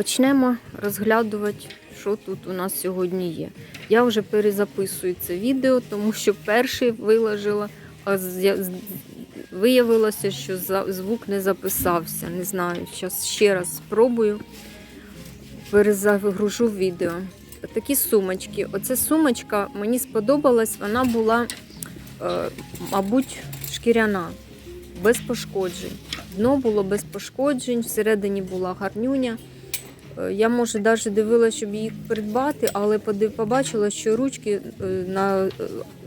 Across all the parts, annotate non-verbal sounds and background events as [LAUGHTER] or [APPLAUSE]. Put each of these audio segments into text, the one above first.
Почнемо розглядувати, що тут у нас сьогодні є. Я вже перезаписую це відео, тому що перший виложила, а виявилося, що звук не записався. Не знаю, зараз ще раз спробую. Перезагружу відео. Такі сумочки. Оця сумочка мені сподобалась, вона була, е, мабуть, шкіряна, без пошкоджень. Дно було без пошкоджень, всередині була гарнюня. Е, Я, може, навіть дивилася, щоб їх придбати, але побачила, що ручки е, на е,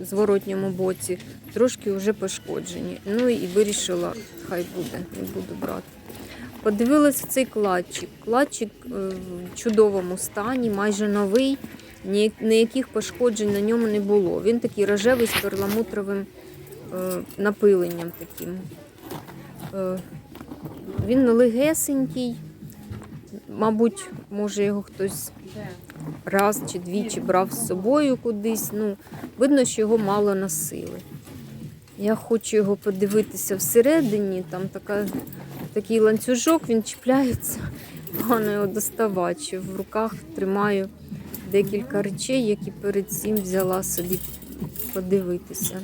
зворотньому боці трошки вже пошкоджені. Ну і вирішила, хай буде, не буду брати. Подивилася цей кладчик. Кладчик в чудовому стані, майже новий, ніяких пошкоджень на ньому не було. Він такий рожевий з перламутровим напиленням таким. Він легесенький. Мабуть, може його хтось раз чи двічі брав з собою кудись. Ну, видно, що його мало носили. Я хочу його подивитися всередині. Там така, такий ланцюжок, він чіпляється, погано його доставати. Ще В руках тримаю декілька речей, які перед цим взяла собі подивитися.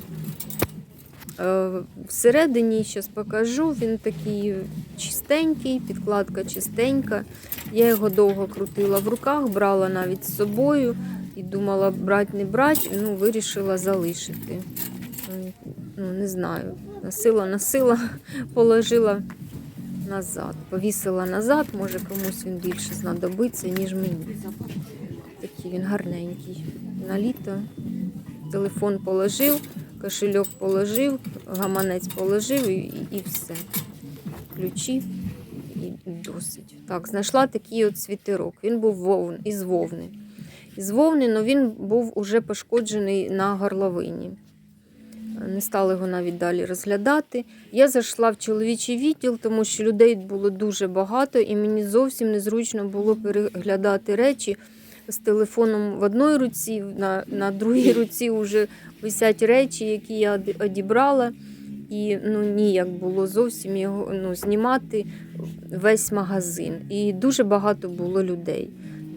Е, Всередині зараз покажу, він такий чистенький, підкладка чистенька. Я його довго крутила в руках, брала навіть з собою і думала брати, не брати, ну вирішила залишити. Ну, не знаю, носила, носила, [LAUGHS] положила назад, повісила назад, може комусь він більше знадобиться, ніж мені. Такий він гарненький. На літо телефон положив, кошельок положив, гаманець положив і, і, все. Ключі досить. Так, знайшла такий от світерок. Він був вовн, із вовни. Із вовни, але він був уже пошкоджений на горловині. Не стала його навіть далі розглядати. Я зайшла в чоловічий відділ, тому що людей було дуже багато, і мені зовсім незручно було переглядати речі з телефоном в одній руці, на, на другій руці вже висять речі, які я одібрала. І ну, ніяк було зовсім його ну, знімати весь магазин. І дуже багато було людей.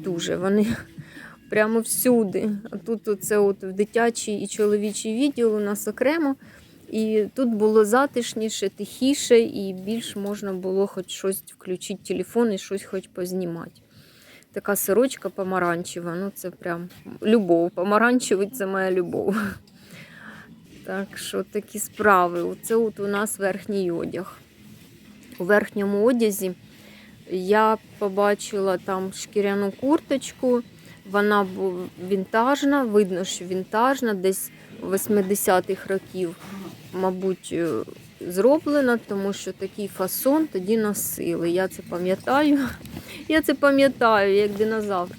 Дуже. Вони [LAUGHS] прямо всюди. А тут оце от в дитячий і чоловічий відділ у нас окремо. І тут було затишніше, тихіше, і більш можна було хоч щось включити телефон і щось хоч познімати. Така сорочка помаранчева, ну це прям любов. Помаранчевий це моя любов. [LAUGHS] Так що такі справи. Оце от у нас верхній одяг. У верхньому одязі я побачила там шкіряну курточку. Вона була вінтажна, видно, що вінтажна, десь 80-х років, мабуть, е, зроблена, тому що такий фасон тоді носили. Я це пам'ятаю. [LAUGHS] Я це пам'ятаю, як динозавр.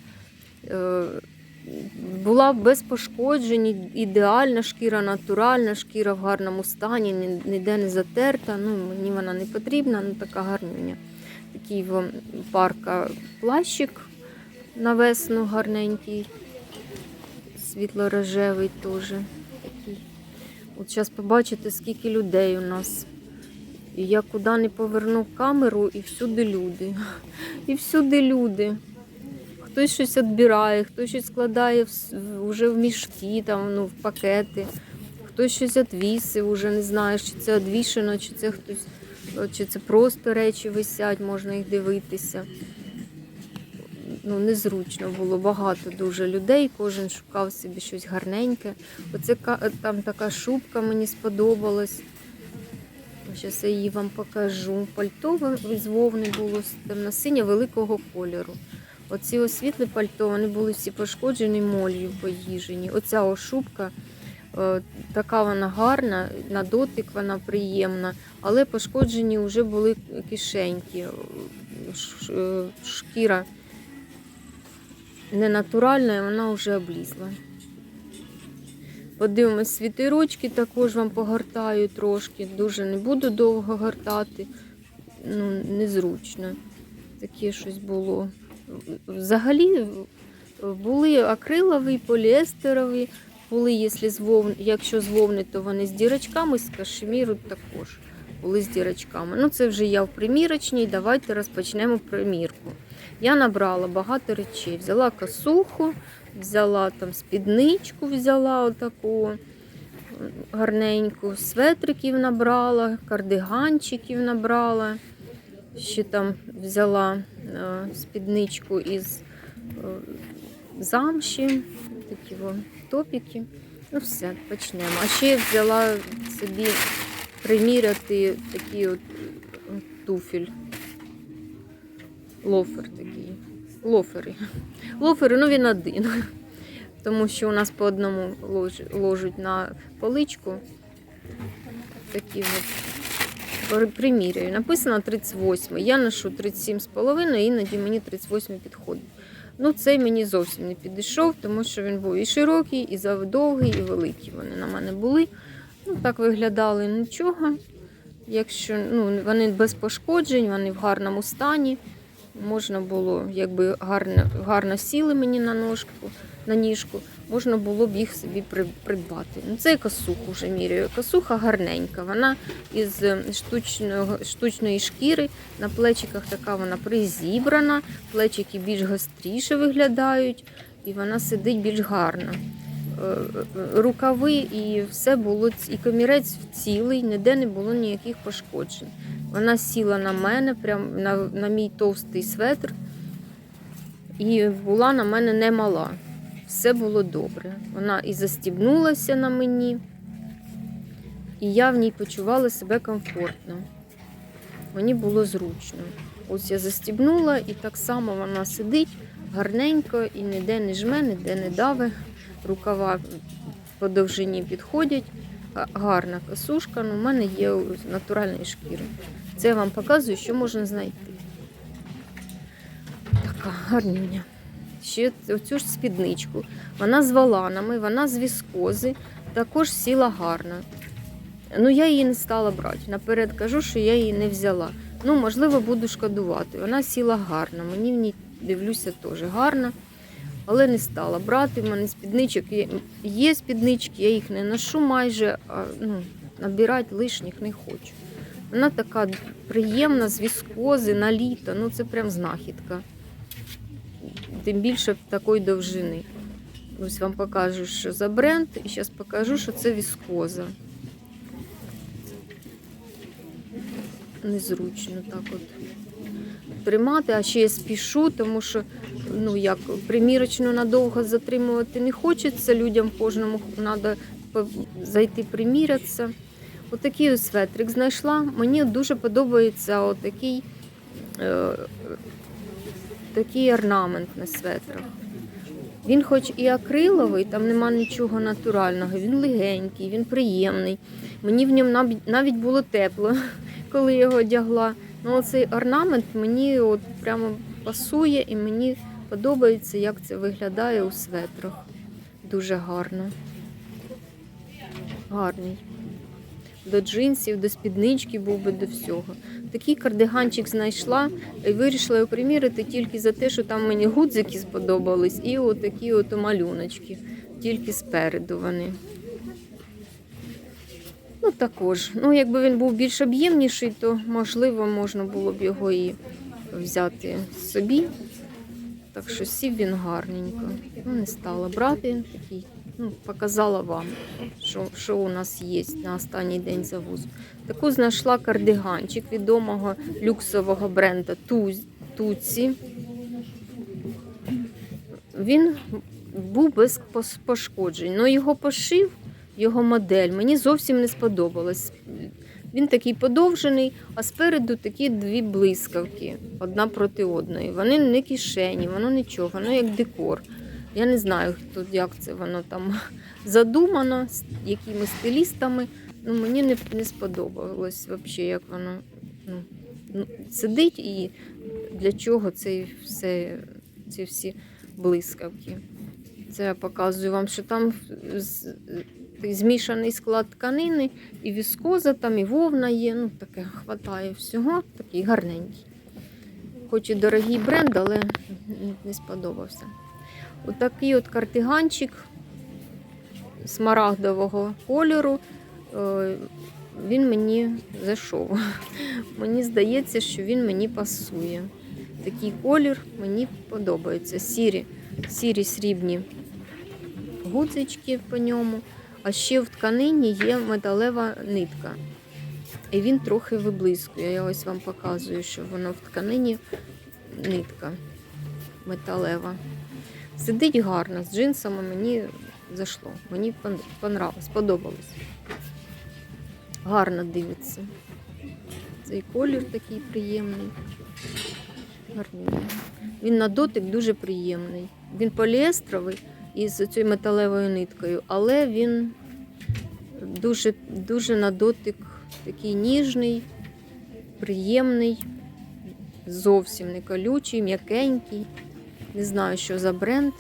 Була без пошкоджень, ідеальна шкіра, натуральна шкіра в гарному стані, ніде не затерта. Ну, мені вона не потрібна, ну така гарнюня. Такий парка плащик на весну гарненький, світло-рожевий теж. От зараз побачите, скільки людей у нас. І я куди не поверну камеру, і всюди люди. І всюди люди. Хтось щось відбирає, хтось щось складає вже в мішки, там, ну, в пакети, хтось щось відвісив, уже не знаєш, чи це відвішено, чи це хтось, чи це просто речі висять, можна їх дивитися. Ну, незручно було багато дуже людей, кожен шукав собі щось гарненьке. Оце там така шубка мені сподобалась. Зараз я її вам покажу. Пальто з вовни було темно-синє великого кольору. Оці освітлі пальто, вони були всі пошкоджені молью поїжені. Оця ошубка, е, така вона гарна, на дотик вона приємна, але пошкоджені вже були кишеньки. Е, Шкіра не натуральна, і вона вже облізла. Подивимось, світерочки також вам погортаю трошки. Дуже не буду довго гортати. Ну, незручно. Таке щось було. Взагалі були акрилові, поліестерові, були, якщо з якщо з то вони з дірочками, з кашеміру також. були з дірочками. Ну, це вже я в примірочній. Давайте розпочнемо примірку. Я набрала багато речей. Взяла косуху, взяла там спідничку, взяла отаку гарненьку, светриків набрала, кардиганчиків набрала. Ще там взяла е, спідничку із е, замші, такі топіки. Ну все, почнемо. А ще я взяла собі приміряти такий от е, туфель. Лофер такий. Лофери. Лофери, ну він один. Тому що у нас по одному ложуть на поличку. Такі от приміряю. Написано 38. Я ношу 37,5, іноді мені 38 підходить. Ну, цей мені зовсім не підійшов, тому що він був і широкий, і завдовгий, і великий. Вони на мене були. Ну, так виглядали нічого. Якщо ну, вони без пошкоджень, вони в гарному стані. Можна було, якби гарно, гарно сіли мені на ножку, на ніжку, можна було б їх собі придбати. Ну, це я косуху вже міряю. Косуха гарненька. Вона із е, штучного, штучної шкіри. На плечиках така вона призібрана, плечики більш гостріше виглядають, і вона сидить більш гарно. Е, е, Рукави і все було, і комірець цілий, ніде не було ніяких пошкоджень. Вона сіла на мене, прям на, на мій товстий светр, і була на мене немала. Все було добре. Вона і застібнулася на мені, і я в ній почувала себе комфортно. Мені було зручно. Ось я застібнула, і так само вона сидить гарненько і ніде не жме, ніде не даве. Рукава по довжині підходять. Гарна косушка, ну, в мене є з натуральної шкіри. Це я вам показую, що можна знайти. Така гарнюня. Ще оцю ж спідничку. Вона з валанами, вона з віскози, також сіла гарно. Ну, я її не стала брати. Наперед кажу, що я її не взяла. Ну, можливо, буду шкодувати. Вона сіла гарно. Мені в ній дивлюся теж гарно. Але не стала брати. У мене спідничок є, спіднички, я їх не ношу майже, а ну, набирати лишніх не хочу. Вона така приємна з віскози на літо. Ну це прям знахідка. Тим більше такої довжини. Ось вам покажу, що за бренд, і зараз покажу, що це віскоза. Незручно так от тримати, а ще я спішу, тому що ну як примірочно надовго затримувати не хочеться. Людям кожному треба зайти примірятися. Отакий ось светрик знайшла. Мені дуже подобається отакий е, такий орнамент на светрах. Він хоч і акриловий, там нема нічого натурального, він легенький, він приємний. Мені в ньому навіть- було тепло, [LAUGHS] коли його одягла. Ну, цей орнамент мені от прямо пасує і мені подобається, як це виглядає у светрах. Дуже гарно. Гарний. До джинсів, до спіднички був би до всього. Такий кардиганчик знайшла і вирішила його примірити тільки за те, що там мені гудзики сподобались, і отакі от малюночки, тільки спереду вони. Ну, також. Ну, якби він був більш об'ємніший, то можливо можна було б його і взяти собі. Так що сів він гарненько. Ну, не стала брати такий. Ну, показала вам, що, що у нас є на останній день завозу. Таку знайшла кардиганчик відомого люксового бренда Туз- Туці. Він був без пошкоджень. Ну, його пошив, його модель мені зовсім не сподобалась. Він такий подовжений, а спереду такі дві блискавки, одна проти одної. Вони не кишені, воно нічого, воно як декор. Я не знаю, хто як це воно там задумано, з якими стилістами. Ну, мені не, не сподобалось взагалі, як воно ну, ну, сидить і для чого це все, ці всі блискавки. Це я показую вам, що там змішаний склад тканини, і віскоза, там і вовна є. Ну, таке хватає всього, такий гарненький. Хоч і дорогий бренд, але не сподобався. Отакий от картиганчик смарагдового кольору. Е, він мені зайшов. [LAUGHS] Мені здається, що він мені пасує. Такий колір мені подобається. Сірі, сірі срібні гудзички по ньому. А ще в тканині є металева нитка. І він трохи виблискує. Я ось вам показую, що воно в тканині нитка металева. Сидить гарно, з джинсами мені зайшло. Мені понравилось, сподобалось. Гарно дивиться. Цей колір такий приємний. Гарний. Він на дотик дуже приємний. Він поліестровий із цією металевою ниткою, але він дуже, дуже на дотик такий ніжний, приємний, зовсім не колючий, м'якенький. Не знаю, що за бренд.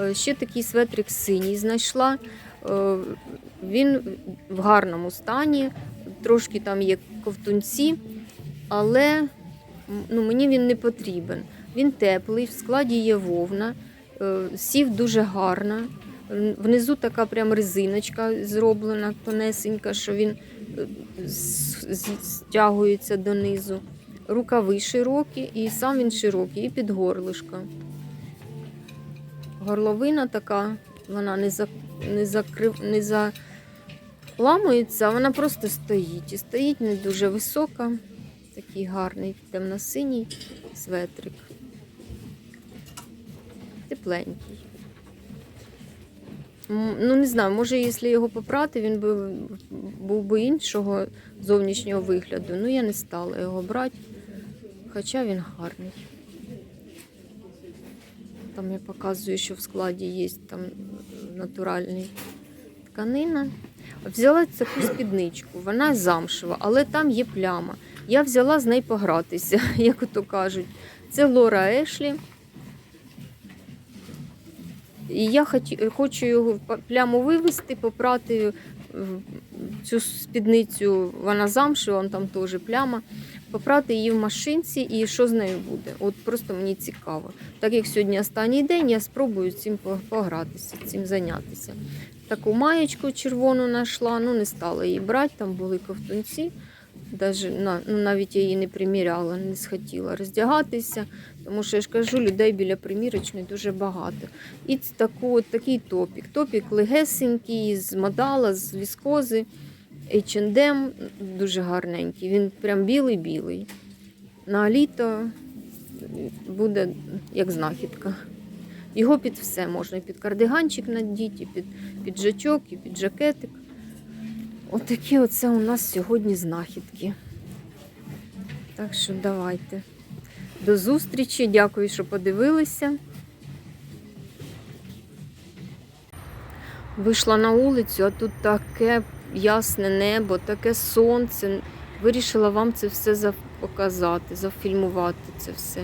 Е, Ще такий светрик синій знайшла. Е, Він в гарному стані, трошки там є ковтунці, але ну, мені він не потрібен. Він теплий, в складі є вовна, е, сів дуже гарно. Внизу така прям резиночка зроблена тонесенька, що він стягується донизу. Рукави широкі, і сам він широкий, і під горлишко. Горловина така, вона не, за, не, закрив, не заламується, вона просто стоїть. І стоїть не дуже висока. Такий гарний темно-синій светрик. Тепленький. Ну, не знаю, може, якщо його попрати, він би був би іншого зовнішнього вигляду. Ну, я не стала його брати, хоча він гарний. Там я показую, що в складі є там натуральний тканина. Взяла таку спідничку, вона замшева, але там є пляма. Я взяла з нею погратися, [LAUGHS] як ото кажуть. Це Лора Ешлі. І я хочу його пляму вивести, попрати цю спідницю, вона замшева, вон там теж пляма. Попрати її в машинці і що з нею буде. От просто мені цікаво. Так як сьогодні останній день, я спробую цим погратися, цим зайнятися. Таку маєчку червону знайшла, ну не стала її брати, там були ковтунці. Даже, ну, навіть я її не приміряла, не схотіла роздягатися, тому що я ж кажу, людей біля примірочної дуже багато. І таку, такий топік. Топік легесенький, з модала, з віскози, H&M, дуже гарненький. Він прям білий-білий. На літо буде як знахідка. Його під все можна, під кардиганчик надіти, і під піджачок, і під жакетик. Отакі оце у нас сьогодні знахідки. Так що давайте. До зустрічі. Дякую, що подивилися. Вийшла на вулицю, а тут таке ясне небо, таке сонце. Вирішила вам це все за- показати, зафільмувати це все.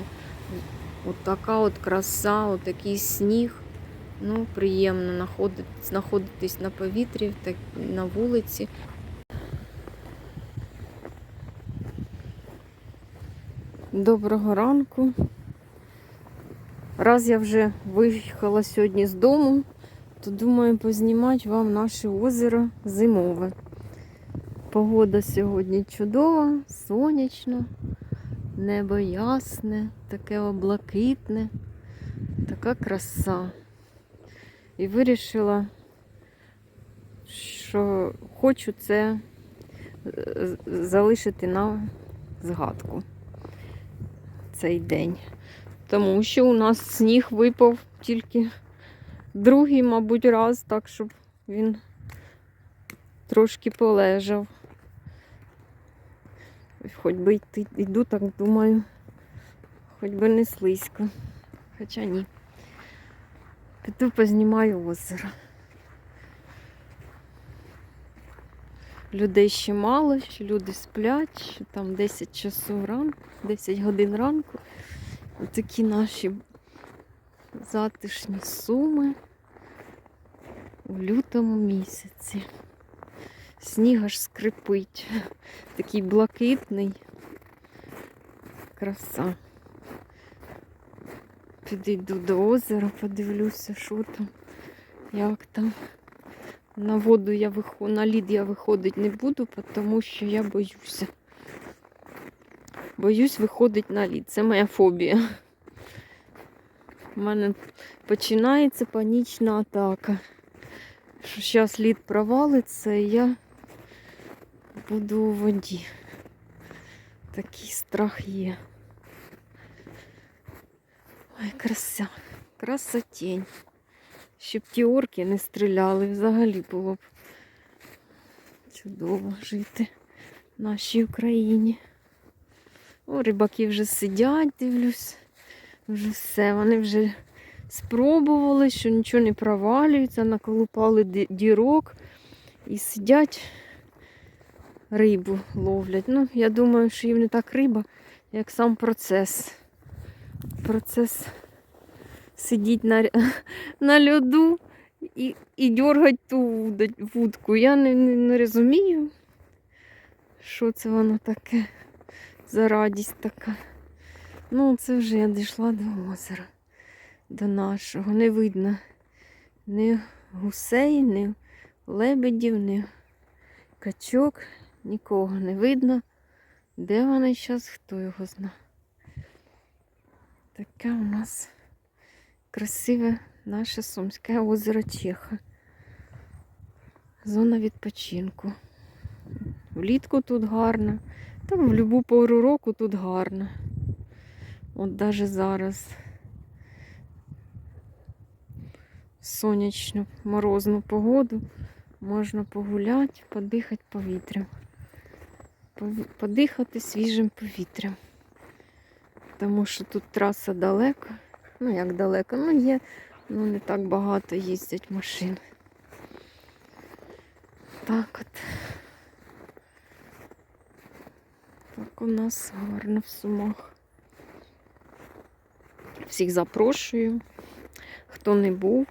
От така от краса, от такий сніг. Ну, приємно знаходити, знаходитись на повітрі, так, на вулиці. Доброго ранку. Раз я вже виїхала сьогодні з дому, то думаю познімати вам наше озеро зимове. Погода сьогодні чудова, сонячно, небо ясне, таке облакитне, така краса. І вирішила, що хочу це е, залишити на згадку цей день. Тому що у нас сніг випав тільки другий, мабуть, раз, так щоб він трошки полежав. Хоч би йти, йду, так думаю, хоч би не слизько. Хоча ні. Піду познімаю озеро. Людей ще мало, ще люди сплять, ще там 10 часу ранку, 10 годин ранку. Такі наші затишні суми у лютому місяці. Сніг аж скрипить. Такий блакитний. Краса. Підійду до озера, подивлюся, що там, як там. На воду я виход... на лід я виходити не буду, тому що я боюся. Боюсь виходити на лід. Це моя фобія. У мене починається панічна атака. Що зараз лід провалиться і я буду у воді. Такий страх є. Ой, краса, красотень. Щоб ті орки не стріляли, взагалі було б чудово жити в нашій Україні. О, рибаки вже сидять, дивлюсь. Вже все. Вони вже спробували, що нічого не провалюється, наколупали дірок і сидять, рибу ловлять. Ну, я думаю, що їм не так риба, як сам процес. Процес сидіть на, [LAUGHS] на льоду і, і дергать ту вудку. Я не, не, не розумію, що це воно таке за радість така. Ну, це вже я дійшла до озера, до нашого. Не видно ні гусей, ні лебедів, ні качок, нікого не видно. Де вони зараз, хто його зна. Таке у нас красиве наше Сумське озеро Чеха. Зона відпочинку. Влітку тут гарно, та в будь-яку пору року тут гарно. От навіть зараз сонячну морозну погоду можна погуляти, подихати повітрям. Подихати свіжим повітрям. Тому що тут траса далеко. Ну як далеко, ну є, ну не так багато їздять машин. Так от. Так у нас гарно в сумах. Всіх запрошую. Хто не був,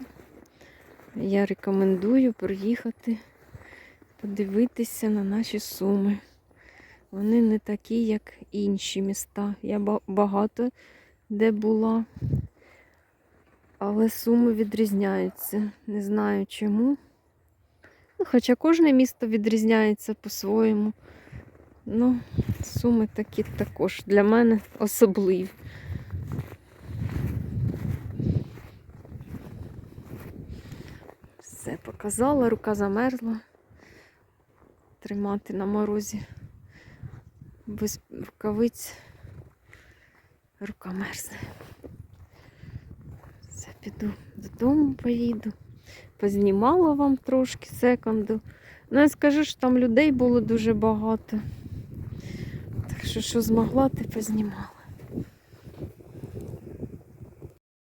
я рекомендую приїхати, подивитися на наші суми. Вони не такі, як інші міста. Я багато де була, але суми відрізняються. Не знаю чому. Ну, хоча кожне місто відрізняється по-своєму. Ну, суми такі також для мене особливі. Все показала, рука замерзла. Тримати на морозі без рукавиць. Рука мерзне. Все, піду додому поїду. Познімала вам трошки секунду. Ну, я скажу, що там людей було дуже багато. Так що, що змогла, ти познімала.